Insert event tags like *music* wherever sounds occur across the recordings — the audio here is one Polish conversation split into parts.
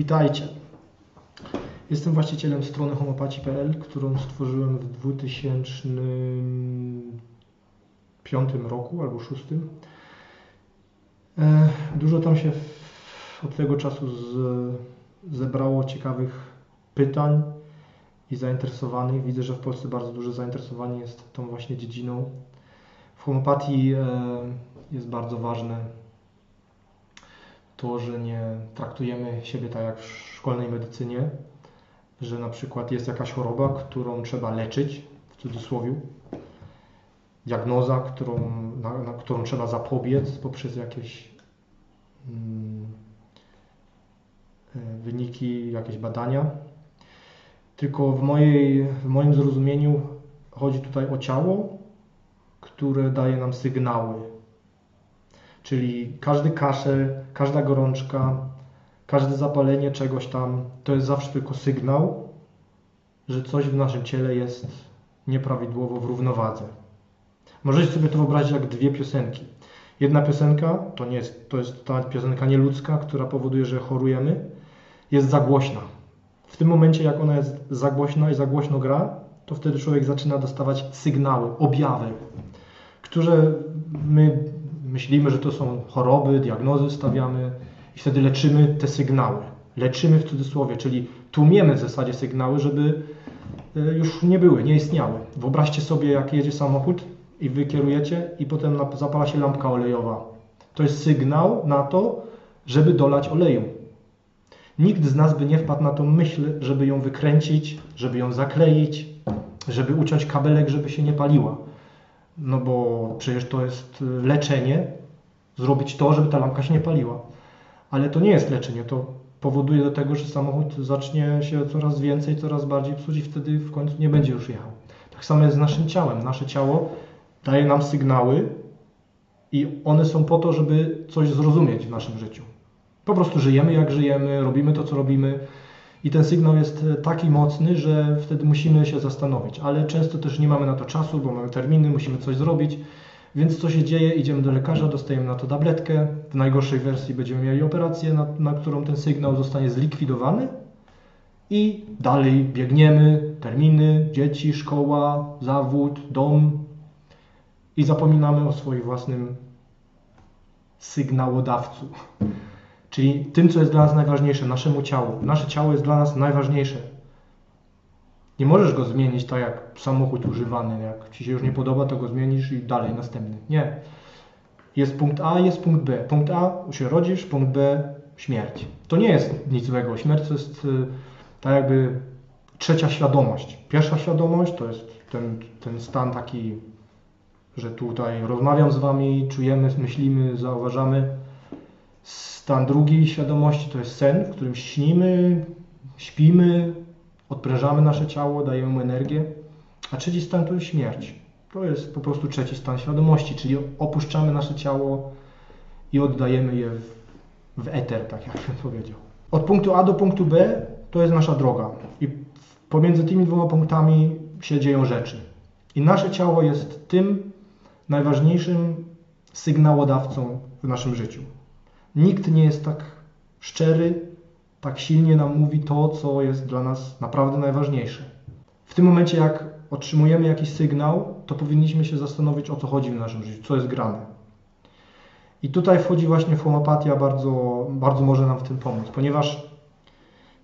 Witajcie. Jestem właścicielem strony homopaci.pl, którą stworzyłem w 2005 roku albo 2006. E, Dużo tam się od tego czasu z, zebrało ciekawych pytań i zainteresowanych. Widzę, że w Polsce bardzo duże zainteresowanie jest tą właśnie dziedziną. W homopatii e, jest bardzo ważne to, że nie traktujemy siebie tak jak w szkolnej medycynie, że na przykład jest jakaś choroba, którą trzeba leczyć, w cudzysłowie, diagnoza, którą, na, na którą trzeba zapobiec poprzez jakieś mm, e, wyniki, jakieś badania. Tylko w, mojej, w moim zrozumieniu chodzi tutaj o ciało, które daje nam sygnały. Czyli każdy kaszel, każda gorączka, każde zapalenie czegoś tam, to jest zawsze tylko sygnał, że coś w naszym ciele jest nieprawidłowo w równowadze. Możecie sobie to wyobrazić jak dwie piosenki. Jedna piosenka to, nie jest, to jest ta piosenka nieludzka, która powoduje, że chorujemy, jest za głośna. W tym momencie, jak ona jest za głośna i za głośno gra, to wtedy człowiek zaczyna dostawać sygnały, objawy, które my myślimy, że to są choroby, diagnozy stawiamy i wtedy leczymy te sygnały. Leczymy w cudzysłowie, czyli tłumiemy w zasadzie sygnały, żeby e, już nie były, nie istniały. Wyobraźcie sobie, jak jedzie samochód i wy kierujecie i potem zapala się lampka olejowa. To jest sygnał na to, żeby dolać oleju. Nikt z nas by nie wpadł na tą myśl, żeby ją wykręcić, żeby ją zakleić, żeby uciąć kabelek, żeby się nie paliła. No bo przecież to jest y, leczenie, zrobić to, żeby ta lampka się nie paliła. Ale to nie jest leczenie, to powoduje do tego, że samochód zacznie się coraz więcej, coraz bardziej psuć i wtedy w końcu nie będzie już jechał. Tak samo jest z naszym ciałem. Nasze ciało daje nam sygnały i one są po to, żeby coś zrozumieć w naszym życiu. Po prostu żyjemy jak żyjemy, robimy to, co robimy i ten sygnał jest e, taki mocny, że wtedy musimy się zastanowić, ale często też nie mamy na to czasu, bo mamy terminy, musimy coś zrobić. Więc co się dzieje? Idziemy do lekarza, dostajemy na to tabletkę. W najgorszej wersji będziemy mieli operację, na, na którą ten sygnał zostanie zlikwidowany. I dalej biegniemy, terminy, dzieci, szkoła, zawód, dom. I zapominamy o swoim własnym sygnałodawcu. Czyli tym, co jest dla nas najważniejsze, naszemu ciału. Nasze ciało jest dla nas najważniejsze. Nie możesz go zmienić tak jak samochód używany. Jak ci się już nie podoba, to go zmienisz i dalej następny. Nie. Jest punkt A, jest punkt B. Punkt A się rodzisz, punkt B śmierć. To nie jest nic złego. Śmierć to jest y, tak jakby trzecia świadomość. Pierwsza świadomość to jest ten, ten stan taki, że tutaj rozmawiam z wami, czujemy, myślimy, zauważamy. Stan drugi świadomości to jest sen, w którym śnimy, śpimy, odprężamy nasze ciało, dajemy mu energię. A trzeci stan to jest śmierć. To jest po prostu trzeci stan świadomości, czyli opuszczamy nasze ciało i oddajemy je w, w eter, tak jak bym *laughs* powiedział. Od punktu A do punktu B to jest nasza droga. I pomiędzy tymi dwoma punktami się dzieją rzeczy. I nasze ciało jest tym najważniejszym sygnałodawcą w naszym życiu. Nikt nie jest tak szczery, tak silnie nam mówi to, co jest dla nas naprawdę najważniejsze. W tym momencie, jak otrzymujemy jakiś sygnał, to powinniśmy się zastanowić, o co chodzi w naszym życiu, co jest grane. I tutaj wchodzi właśnie homeopatia, bardzo, bardzo może nam w tym pomóc, ponieważ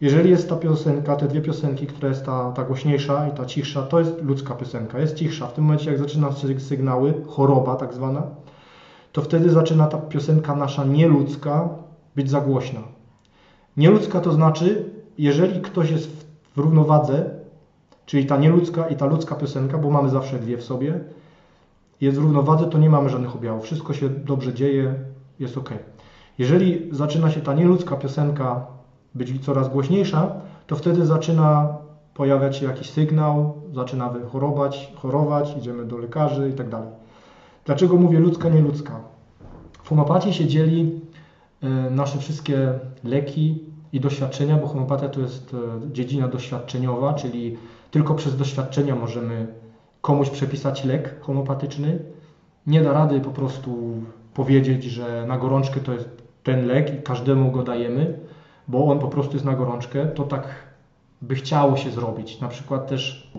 jeżeli jest ta piosenka, te dwie piosenki, która jest ta, ta głośniejsza i ta cichsza, to jest ludzka piosenka, jest cichsza. W tym momencie, jak zaczyna się sygnały, choroba tak zwana, to wtedy zaczyna ta piosenka nasza nieludzka być za głośna. Nieludzka to znaczy, jeżeli ktoś jest w, równowadze, czyli ta nieludzka i ta ludzka piosenka, bo mamy zawsze dwie w sobie, jest w równowadze, to nie mamy żadnych objawów. Wszystko się dobrze dzieje, jest ok. Jeżeli zaczyna się ta nieludzka piosenka być coraz głośniejsza, to wtedy zaczyna pojawiać się jakiś sygnał, zaczynamy chorować, chorować, idziemy do lekarzy i tak. Dlaczego mówię ludzka, nieludzka? W homeopatii się dzieli e, nasze wszystkie leki i doświadczenia, bo homeopatia to jest e, dziedzina doświadczeniowa, czyli tylko przez doświadczenia możemy komuś przepisać lek homeopatyczny. Nie da rady po prostu powiedzieć, że na gorączkę to jest ten lek i każdemu go dajemy, bo on po prostu jest na gorączkę, to tak by chciało się zrobić. Na przykład też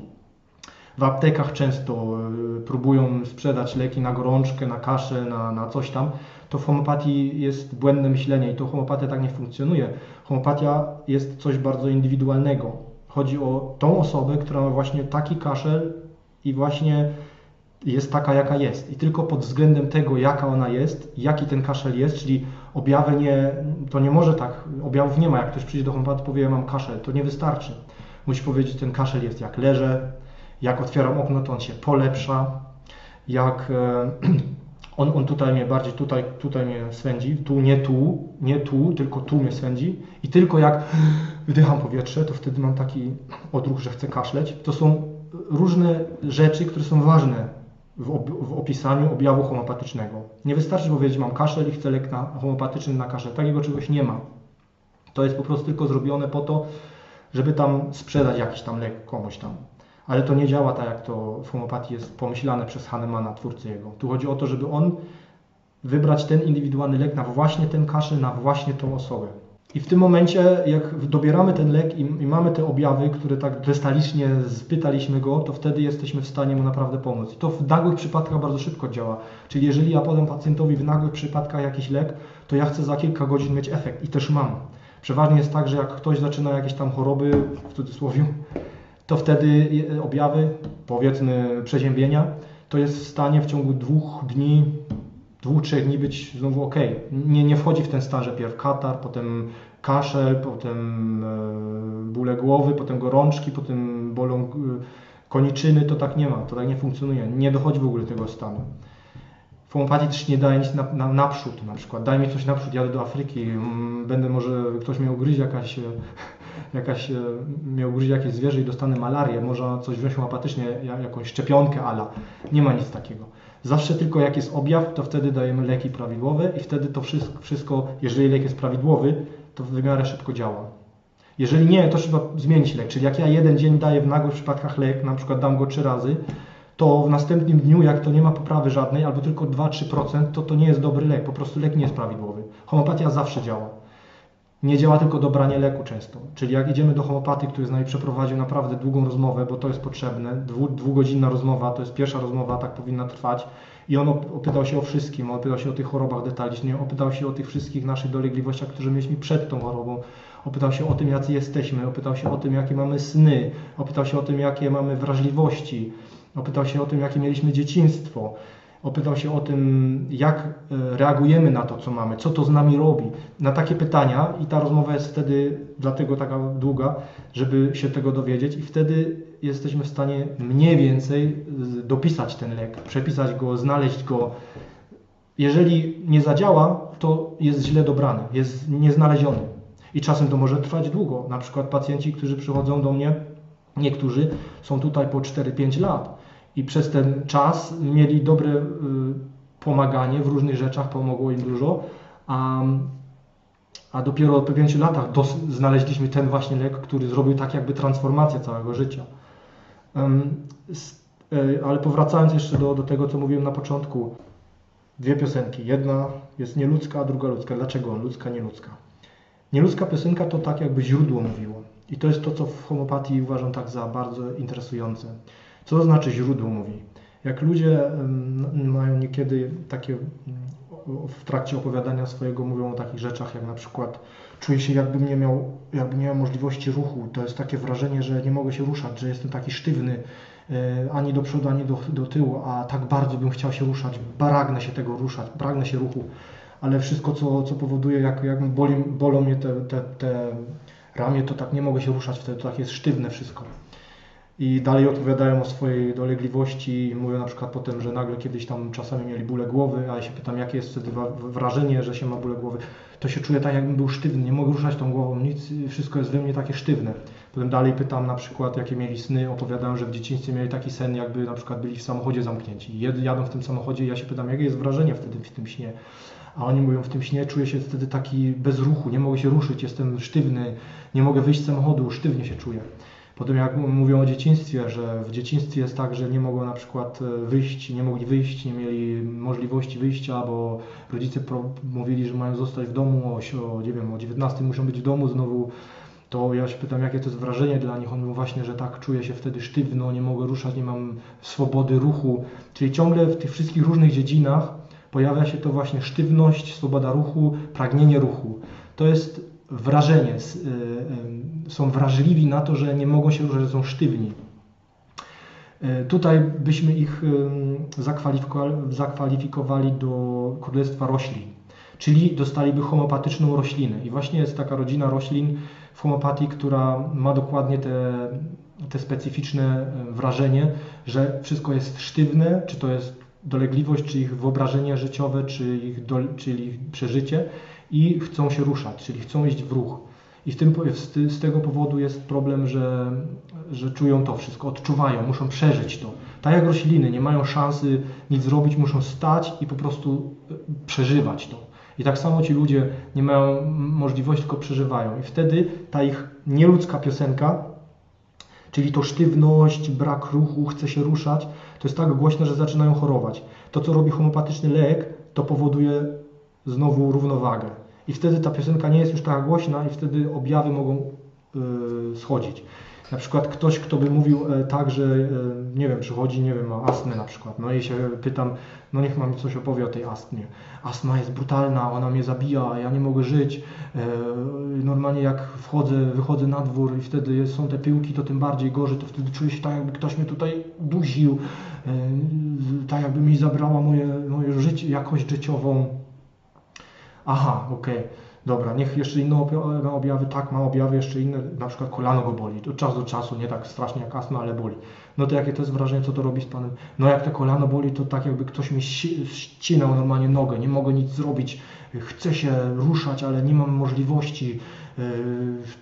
w aptekach często y, próbują sprzedać leki na gorączkę, na kaszę, na, na coś tam. To w homeopatii jest błędne myślenie i to homeopatia tak nie funkcjonuje. Homeopatia jest coś bardzo indywidualnego. Chodzi o tą osobę, która ma właśnie taki kaszel i właśnie jest taka, jaka jest. I tylko pod względem tego, jaka ona jest, jaki ten kaszel jest, czyli objawy nie, to nie może tak, objawów nie ma. Jak ktoś przyjdzie do homeopatii i powie, ja mam kaszel, to nie wystarczy. Musi powiedzieć, ten kaszel jest jak leżę, jak otwieram okno, to on się polepsza, jak e, *clears throat* on, on tutaj mnie bardziej, tutaj, tutaj mnie swędzi, tu nie tu, nie tu, tylko tu mnie swędzi i tylko jak *gasps* wdycham powietrze, to wtedy mam taki odruch, że chcę kaszleć. To są różne rzeczy, które są ważne w, ob, w opisaniu objawu homeopatycznego. Nie wystarczy powiedzieć, mam kaszel i chcę lek na, homopatyczny na kaszel. Takiego czegoś nie ma. To jest po prostu tylko zrobione po to, żeby tam sprzedać jakiś tam lek komuś tam. Ale to nie działa tak, jak to w homeopatii jest pomyślane przez Hahnemana, twórcę jego. Tu chodzi o to, żeby on wybrać ten indywidualny lek na właśnie ten kaszel, na właśnie tą osobę. I w tym momencie, jak dobieramy ten lek i, i, mamy te objawy, które tak destalicznie spytaliśmy go, to wtedy jesteśmy w stanie mu naprawdę pomóc. I to w nagłych przypadkach bardzo szybko działa. Czyli jeżeli ja podam pacjentowi w nagłych przypadkach jakiś lek, to ja chcę za kilka godzin mieć efekt i też mam. Przeważnie jest tak, że jak ktoś zaczyna jakieś tam choroby, w cudzysłowie, to wtedy objawy, powiedzmy przeziębienia, to jest w stanie w ciągu dwóch dni, dwóch, trzech dni być znowu ok. Nie, nie wchodzi w ten stan, że pierw katar, potem kaszel, potem e, bóle głowy, potem gorączki, potem bolą e, koniczyny, to tak nie ma, to tak nie funkcjonuje. Nie dochodzi w ogóle do tego stanu. Homeopatii też nie daje nic na, na, naprzód, na przykład daj mi coś naprzód, jadę do Afryki, mm, będę może, ktoś mnie ugryźć, jakaś, e, jakaś, mnie ugryźć jakieś zwierzę i dostanę malarię, może coś wziąć homeopatycznie, jakąś szczepionkę ala. Nie ma nic takiego. Zawsze tylko jak jest objaw, to wtedy dajemy leki prawidłowe i wtedy to wszystko, jeżeli lek jest prawidłowy, to w miarę szybko działa. Jeżeli nie, to trzeba zmienić lek. Czyli jak ja jeden dzień daję w nagłych przypadkach lek, na przykład dam go trzy razy, to w następnym dniu, jak to nie ma poprawy żadnej, albo tylko 2-3%, to to nie jest dobry lek. Po prostu lek nie jest prawidłowy. Homeopatia zawsze działa. Nie działa tylko dobranie leku często. Czyli jak idziemy do homeopaty, który z nami przeprowadził naprawdę długą rozmowę, bo to jest potrzebne, dwu, dwugodzinna rozmowa, to jest pierwsza rozmowa, tak powinna trwać, i on opytał się o wszystkim, opytał się o tych chorobach detalicznie, opytał się o tych wszystkich naszych dolegliwościach, które mieliśmy przed tą chorobą, opytał się o tym, jacy jesteśmy, opytał się o tym, jakie mamy sny, opytał się o tym, jakie mamy wrażliwości, opytał się o tym, jakie mieliśmy dzieciństwo, opytał się o tym, jak e, reagujemy na to, co mamy, co to z nami robi. Na takie pytania i ta rozmowa jest wtedy dlatego taka długa, żeby się tego dowiedzieć i wtedy jesteśmy w stanie mniej więcej dopisać ten lek, przepisać go, znaleźć go. Jeżeli nie zadziała, to jest źle dobrany, jest nieznaleziony. I czasem to może trwać długo. Na przykład pacjenci, którzy przychodzą do mnie, niektórzy są tutaj po 4-5 lat i przez ten czas mieli dobre y, pomaganie w różnych rzeczach, pomogło im dużo, a, a dopiero po 5 latach dos, znaleźliśmy ten właśnie lek, który zrobił tak jakby transformację całego życia. Y, ale powracając jeszcze do, do tego, co mówiłem na początku, dwie piosenki. Jedna jest nieludzka, a druga ludzka. Dlaczego ludzka, nieludzka? Nieludzka piosenka to tak jakby źródło mówiło. I to jest to, co w homopatii uważam tak za bardzo interesujące. Co to znaczy źródło mówi? Jak ludzie mają niekiedy takie w trakcie opowiadania swojego mówią o takich rzeczach, jak na przykład czuję się jakbym nie miał, jakbym nie miał możliwości ruchu. To jest takie wrażenie, że nie mogę się ruszać, że jestem taki sztywny e, ani do przodu, ani do, do tyłu, a tak bardzo bym chciał się ruszać, pragnę się tego ruszać, pragnę się ruchu, ale wszystko, co, co powoduje, jak, jak boli, bolą mnie te, te, te ramię, to tak nie mogę się ruszać, wtedy to tak jest sztywne wszystko i dalej opowiadają o swojej dolegliwości. Mówią na przykład potem, że nagle kiedyś tam czasami mieli bóle głowy, a ja się pytam, jakie jest wtedy wrażenie, że się ma bóle głowy. To się czuję tak, jakbym był sztywny, nie mogę ruszać tą głową, nic, wszystko jest we mnie takie sztywne. Potem dalej pytam na przykład, jakie mieli sny, opowiadają, że w dzieciństwie mieli taki sen, jakby na przykład byli w samochodzie zamknięci. Jadą w tym samochodzie i ja się pytam, jakie jest wrażenie wtedy w tym śnie. A oni mówią, w tym śnie czuję się wtedy taki bez ruchu, nie mogę się ruszyć, jestem sztywny, nie mogę wyjść z samochodu, sztywnie się czuję. Potem jak mówią o dzieciństwie, że w dzieciństwie jest tak, że nie mogą na przykład e, wyjść, nie mogli wyjść, nie mieli możliwości wyjścia, bo rodzice mówili, że mają zostać w domu, o, nie wiem, o 19 muszą być w domu znowu, to ja się pytam, jakie to jest wrażenie dla nich. On mówił właśnie, że tak, czuję się wtedy sztywno, nie mogę ruszać, nie mam swobody ruchu. Czyli ciągle w tych wszystkich różnych dziedzinach pojawia się to właśnie sztywność, swoboda ruchu, pragnienie ruchu. To jest wrażenie, y, y, są wrażliwi na to, że nie mogą się ruszać, że są sztywni. Y, tutaj byśmy ich zakwalifikowali do królestwa roślin, czyli dostaliby homopatyczną roślinę. I właśnie jest taka rodzina roślin w homopatii, która ma dokładnie te, te specyficzne wrażenie, że wszystko jest sztywne, czy to jest dolegliwość, czy ich wyobrażenie życiowe, czy ich, do, czyli ich przeżycie i chcą się ruszać, czyli chcą iść w ruch. I w tym, z tego powodu jest problem, że, że czują to wszystko, odczuwają, muszą przeżyć to. Tak jak rośliny, nie mają szansy nic zrobić, muszą stać i po prostu e, przeżywać to. I tak samo ci ludzie nie mają możliwości, tylko przeżywają. I wtedy ta ich nieludzka piosenka, czyli to sztywność, brak ruchu, chce się ruszać, to jest tak głośne, że zaczynają chorować. To, co robi homopatyczny lek, to powoduje znowu równowagę. I wtedy ta piosenka nie jest już taka głośna i wtedy objawy mogą yy, schodzić. Na przykład ktoś, kto by mówił e, tak, że e, nie wiem, przychodzi, nie wiem, ma astmę na przykład, no i się pytam, no niech mam coś opowie o tej astmie. Astma jest brutalna, ona mnie zabija, ja nie mogę żyć. E, normalnie jak wchodzę, wychodzę na dwór i wtedy są te pyłki, to tym bardziej gorzej, to wtedy czuję się tak, jakby ktoś mnie tutaj dusił, tak jakby mi zabrała moje, moje życie, jakość życiową. Aha, okej. Okay Dobra, niech jeszcze inne objawy, tak ma objawy, jeszcze inne, na przykład kolano go boli, od czasu do czasu, nie tak strasznie jak astma, ale boli. No to jakie to jest wrażenie, co to robi z Panem? No jak to kolano boli, to tak jakby ktoś mi ścinał normalnie nogę, nie mogę nic zrobić, chcę się ruszać, ale nie mam możliwości, yy,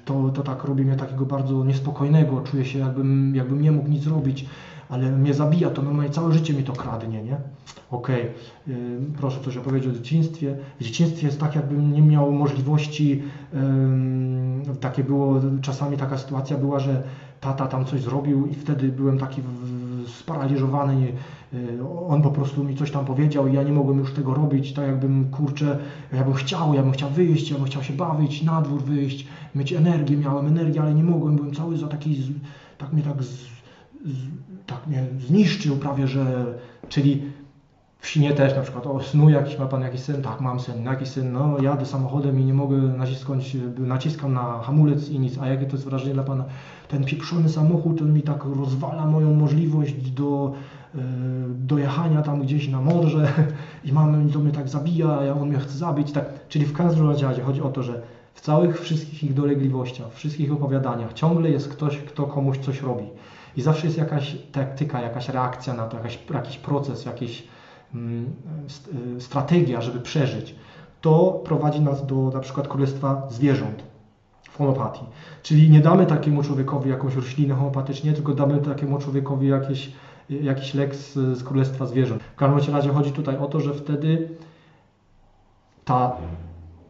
to, to tak robi mnie takiego bardzo niespokojnego, czuję się jakbym, jakbym nie mógł nic zrobić ale mnie zabija, to normalnie całe życie mi to kradnie, nie? Okej, okay. proszę coś opowiedzieć o dzieciństwie. W dzieciństwie jest tak, jakbym nie miał możliwości, yy, takie było, czasami taka sytuacja była, że tata tam coś zrobił i wtedy byłem taki sparaliżowany, yy, on po prostu mi coś tam powiedział i ja nie mogłem już tego robić, tak jakbym, kurczę, ja bym chciał, ja bym chciał wyjść, ja bym chciał się bawić, na dwór wyjść, mieć energię, miałem energię, ale nie mogłem, byłem cały za taki, tak mnie tak z, tak mnie zniszczył prawie, że, czyli w sinie też na przykład, o snu jakiś, ma Pan jakiś syn? Tak, mam syn. Jaki syn? No jadę samochodem i nie mogę naciskać, naciskam na hamulec i nic. A jakie to jest wrażenie dla Pana? Ten pieprzony samochód, on mi tak rozwala moją możliwość do e, dojechania tam gdzieś na morze *laughs* i mamy, to mnie tak zabija, a on mnie chce zabić. Tak. Czyli w każdym razie chodzi o to, że w całych wszystkich ich dolegliwościach, wszystkich opowiadaniach ciągle jest ktoś, kto komuś coś robi. I zawsze jest jakaś taktyka, jakaś reakcja na to, jakaś, jakiś proces, jakaś mm, y, strategia, żeby przeżyć. To prowadzi nas do na przykład królestwa zwierząt w homopatii. Czyli nie damy takiemu człowiekowi jakąś roślinę homopatycznie, tylko damy takiemu człowiekowi jakieś, jakiś lek z, z królestwa zwierząt. W każdym razie chodzi tutaj o to, że wtedy ta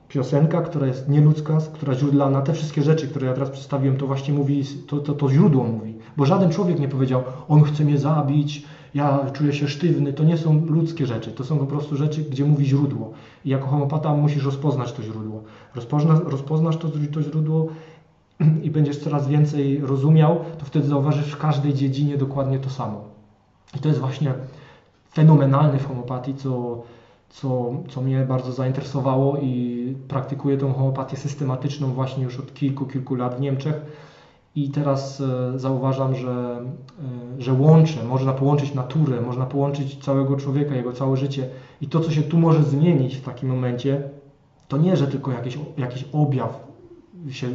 piosenka, która jest nieludzka, która źródlana, te wszystkie rzeczy, które ja teraz przedstawiłem, to właśnie mówi, to, to, to źródło mówi. Bo żaden człowiek nie powiedział, on chce mnie zabić, ja czuję się sztywny. To nie są ludzkie rzeczy, to są po prostu rzeczy, gdzie mówi źródło. I jako homopata musisz rozpoznać to źródło. Rozpozna, rozpoznasz to, to źródło i będziesz coraz więcej rozumiał, to wtedy zauważysz w każdej dziedzinie dokładnie to samo. I to jest właśnie fenomenalne w homopatii, co co, co mnie bardzo zainteresowało i praktykuję tą homeopatię systematyczną właśnie już od kilku, kilku lat w Niemczech. I teraz e, zauważam, że, e, że łączę, można połączyć naturę, można połączyć całego człowieka, jego całe życie. I to, co się tu może zmienić w takim momencie, to nie, że tylko jakiś, jakiś objaw się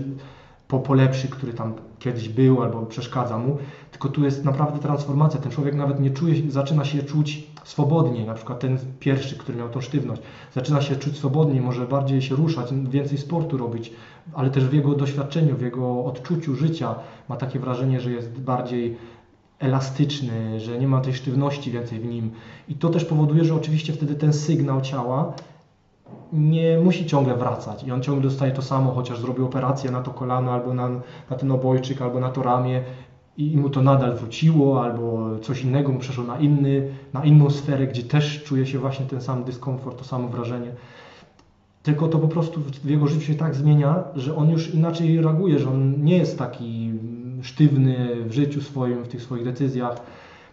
po, polepszy, który tam kiedyś był albo przeszkadza mu, tylko tu jest naprawdę transformacja. Ten człowiek nawet nie czuje, zaczyna się czuć swobodnie, na przykład ten pierwszy, który miał tą sztywność, zaczyna się czuć swobodnie, może bardziej się ruszać, więcej sportu robić, ale też w jego doświadczeniu, w jego odczuciu życia ma takie wrażenie, że jest bardziej elastyczny, że nie ma tej sztywności więcej w nim. I to też powoduje, że oczywiście wtedy ten sygnał ciała nie musi ciągle wracać i on ciągle dostaje to samo, chociaż zrobił operację na to kolano albo na, na ten obojczyk, albo na to ramię i mu to nadal wróciło, albo coś innego mu przeszło na, inny, na inną sferę, gdzie też czuje się właśnie ten sam dyskomfort, to samo wrażenie. Tylko to po prostu w jego życiu się tak zmienia, że on już inaczej reaguje, że on nie jest taki sztywny w życiu swoim, w tych swoich decyzjach.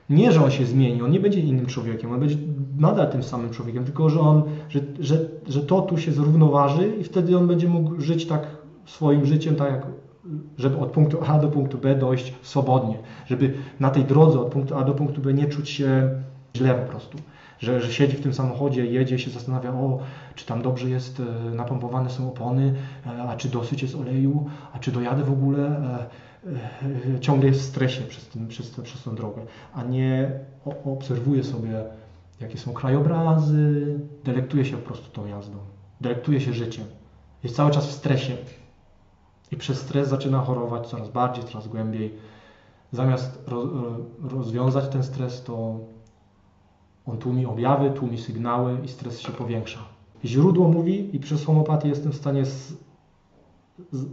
Nie, że on się zmieni, on nie będzie innym człowiekiem, on będzie nadal tym samym człowiekiem, tylko że, on, że, że, że to tu się zrównoważy i wtedy on będzie mógł żyć tak swoim życiem, tak jak żeby od punktu A do punktu B dojść swobodnie, żeby na tej drodze od punktu A do punktu B nie czuć się źle po prostu. Że, że siedzi w tym samochodzie, jedzie, się zastanawia, o, czy tam dobrze jest, e, napompowane są opony, e, a czy dosyć jest oleju, a czy dojadę w ogóle. E, ciągle jest w stresie przez, ten, przez, przez tą drogę, a nie obserwuje sobie, jakie są krajobrazy, delektuje się po prostu tą jazdą, delektuje się życiem. Jest cały czas w stresie, i przez stres zaczyna chorować coraz bardziej, coraz głębiej. Zamiast rozwiązać ten stres, to on tłumi objawy, tłumi sygnały i stres się powiększa. Źródło mówi i przez homopatię jestem w stanie z, z,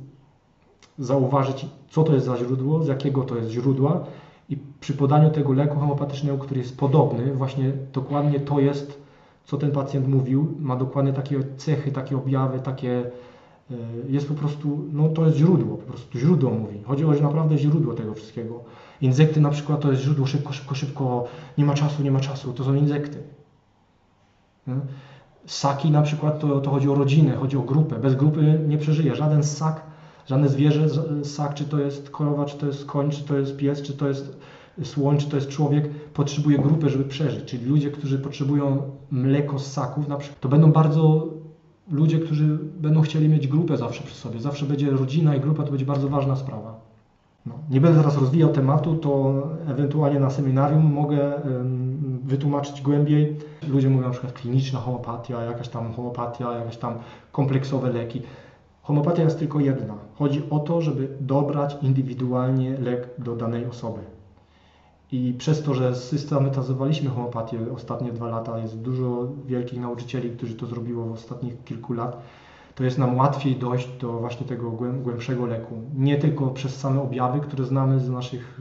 zauważyć, co to jest za źródło, z jakiego to jest źródła i przy podaniu tego leku homopatycznego, który jest podobny, właśnie dokładnie to jest, co ten pacjent mówił, ma dokładnie takie cechy, takie objawy, takie E, jest po prostu, no to jest źródło, po prostu źródło mówi. Chodzi o naprawdę źródło tego wszystkiego. Insekty na przykład to jest źródło szybko, szybko, szybko, nie ma czasu, nie ma czasu, to są insekty. Saki na przykład to, to chodzi o rodzinę, chodzi o grupę. Bez grupy nie przeżyje. Żaden ssak, żadne zwierzę, ssak, czy to jest korowa, czy to jest koń, czy to jest pies, czy to jest słoń, czy to jest człowiek, potrzebuje grupy, żeby przeżyć. Czyli ludzie, którzy potrzebują mleko z ssaków, na przykład, to będą bardzo ludzie, którzy będą chcieli mieć grupę zawsze przy sobie. Zawsze będzie rodzina i grupa, to będzie bardzo ważna sprawa. No, nie będę teraz rozwijał tematu, to ewentualnie na seminarium mogę wytłumaczyć głębiej. Ludzie mówią na przykład kliniczna homopatia, jakaś tam homopatia, jakieś tam kompleksowe leki. Homopatia jest tylko jedna. Chodzi o to, żeby dobrać indywidualnie lek do danej osoby. I przez to, że systematyzowaliśmy homopatię ostatnie dwa lata, jest dużo wielkich nauczycieli, którzy to zrobiło w ostatnich kilku lat, to jest nam łatwiej dojść do właśnie tego głębszego leku. Nie tylko przez same objawy, które znamy z naszych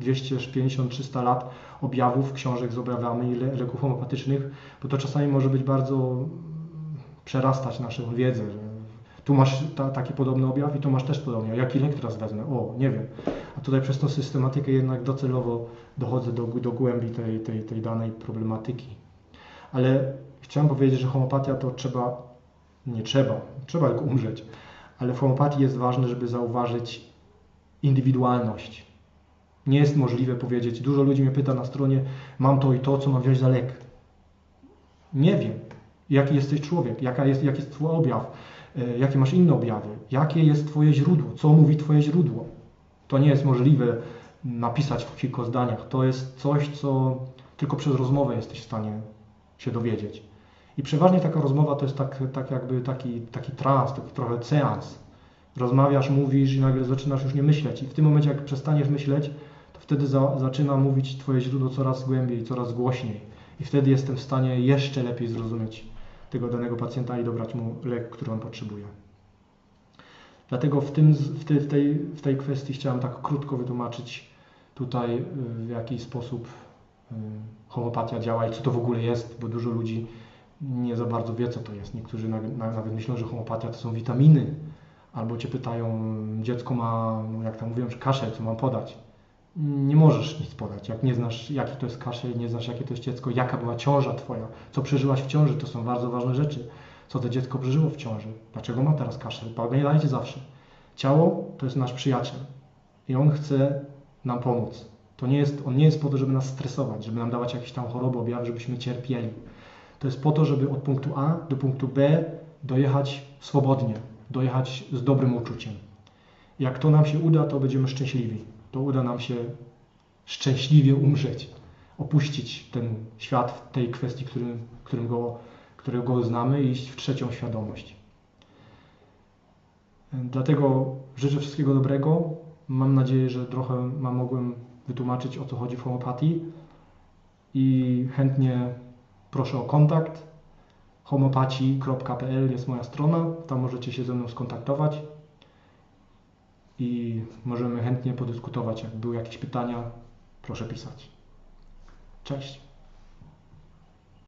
250-300 lat objawów, książek z objawami leków homopatycznych, bo to czasami może być bardzo przerastać naszą wiedzę, że tu masz ta, taki podobny objaw i tu masz też podobnie. Jaki lek teraz wezmę? O, nie wiem. A tutaj przez tą systematykę jednak docelowo dochodzę do, do głębi tej, tej, tej danej problematyki. Ale chciałem powiedzieć, że homopatia to trzeba, nie trzeba, trzeba tylko umrzeć, ale w homopatii jest ważne, żeby zauważyć indywidualność. Nie jest możliwe powiedzieć, dużo ludzi mnie pyta na stronie, mam to i to, co mam wziąć za lek. Nie wiem, jaki jesteś człowiek, jaka jest, jaki jest twój objaw, jakie masz inne objawy, jakie jest Twoje źródło, co mówi Twoje źródło. To nie jest możliwe napisać w kilku zdaniach. To jest coś, co tylko przez rozmowę jesteś w stanie się dowiedzieć. I przeważnie taka rozmowa to jest tak, tak jakby taki, taki trans, taki trochę seans. Rozmawiasz, mówisz i nagle zaczynasz już nie myśleć. I w tym momencie, jak przestaniesz myśleć, to wtedy za, zaczyna mówić Twoje źródło coraz głębiej, coraz głośniej. I wtedy jestem w stanie jeszcze lepiej zrozumieć tego danego pacjenta i dobrać mu lek, który on potrzebuje. Dlatego w, tym, w, tej, w, tej, w tej kwestii chciałem tak krótko wytłumaczyć tutaj, y, w jaki sposób y, homopatia działa i co to w ogóle jest, bo dużo ludzi nie za bardzo wie, co to jest. Niektórzy nawet myślą, że homopatia to są witaminy, albo cię pytają, dziecko ma, no jak tam mówiłem, kaszel, co mam podać nie możesz nic podać. Jak nie znasz, jaki to jest kaszel, nie znasz, jakie to jest dziecko, jaka była ciąża twoja, co przeżyłaś w ciąży, to są bardzo ważne rzeczy. Co to dziecko przeżyło w ciąży, dlaczego ma teraz kaszel. Pamiętajcie zawsze, ciało to jest nasz przyjaciel i on chce nam pomóc. To nie jest, on nie jest po to, żeby nas stresować, żeby nam dawać jakieś tam choroby, objawy, żebyśmy cierpieli. To jest po to, żeby od punktu A do punktu B dojechać swobodnie, dojechać z dobrym uczuciem. Jak to nam się uda, to będziemy szczęśliwi to uda nam się szczęśliwie umrzeć, opuścić ten świat w tej kwestii, którym, którym go, którego znamy i iść w trzecią świadomość. Dlatego życzę wszystkiego dobrego. Mam nadzieję, że trochę mogłem wytłumaczyć o co chodzi w homeopatii i chętnie proszę o kontakt homopaci.pl jest moja strona, tam możecie się ze mną skontaktować i możemy chętnie podyskutować. Jak były jakieś pytania, proszę pisać. Cześć.